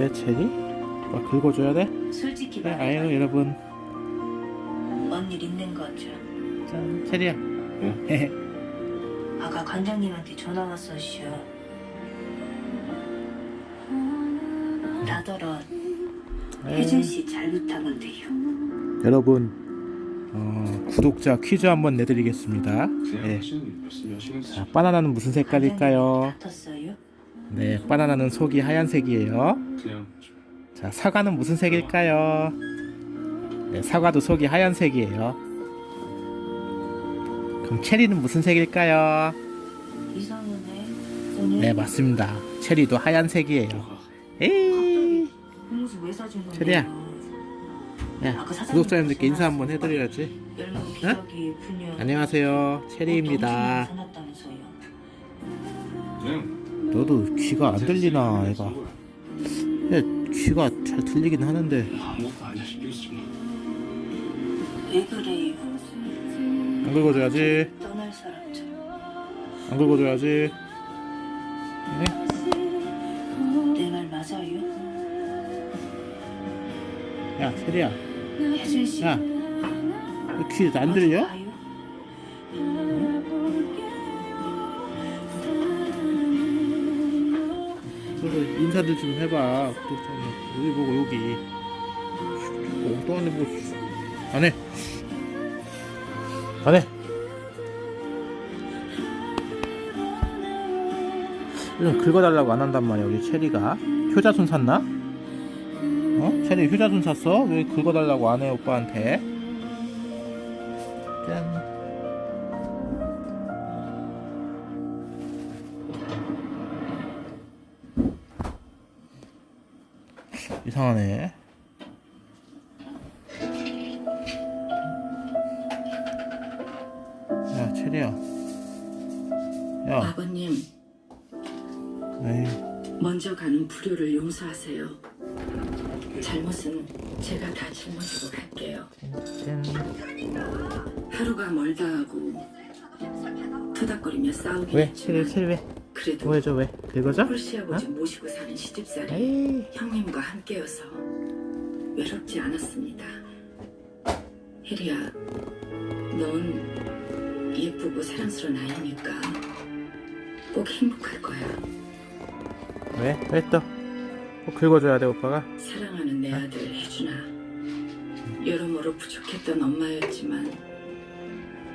왜 체리? 막 긁어줘야 돼? 솔직히 네, 말해 아유 여러분 뭔일 있는 거죠? 짠 체리야 헤헤 아까 관장님한테 전화 왔었슈 나더러 혜진 씨 잘 부탁한대요 여러분 어, 구독자 퀴즈 한번 내드리겠습니다 네. 하시는 자 바나나는 무슨 색깔일까요? 다퉜어요? 네 바나나는 속이 하얀색이에요. 자 사과는 무슨 색일까요? 네 사과도 속이 하얀색이에요. 그럼 체리는 무슨 색일까요? 이상하네. 네 맞습니다. 체리도 하얀색이에요. 에이? 체리야. 야 구독자님들께 인사 한번 해드려야지. 분유 안녕하세요. 체리입니다. 사놨다면서요? 그냥 너도 귀가 안 들리나 애가 야, 귀가 잘 들리긴 하는데 왜 그래요? 안 긁어줘야지 떠날 사람처럼 안 긁어줘야지 네? 내 말 맞아요? 야씨 야귀 안 들려? 인사들 좀 해봐. 여기 보고 여기. 엉뚱한 데 보고 안 해 안해 요즘 긁어달라고 안 한단 말이야 우리 체리가. 효자손 샀나? 어? 체리 효자손 샀어? 왜 긁어달라고 안 해 오빠한테? 짠 이상하네. 야, 체리야. 야, 아버님, 에이, 먼저 가는 불효를 용서하세요. 잘못은 제가 다 짊어지고 갈게요. 짠. 하루가 멀다 하고 토닥거리며 싸우긴 왜? 체리, 했지만 체리 왜? 그래도 뭐 해줘, 왜? 긁어줘? 홀씨 아버지 모시고 사는 시집살이 에이, 형님과 함께여서 외롭지 않았습니다. 혜리야, 넌 예쁘고 사랑스러운 아이니까 꼭 행복할 거야. 왜? 왜 또? 꼭 긁어줘야 돼, 오빠가? 사랑하는 내 아들 혜준아 여러모로 부족했던 엄마였지만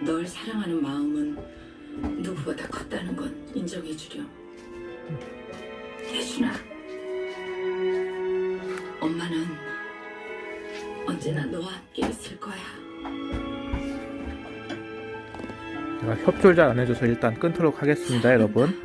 널 사랑하는 마음은 누구보다 컸다는 건 인정해주렴 혜준아 엄마는 언제나 너와 함께 있을 거야 제가 협조를 잘 안 해줘서 일단 끊도록 하겠습니다, 여러분.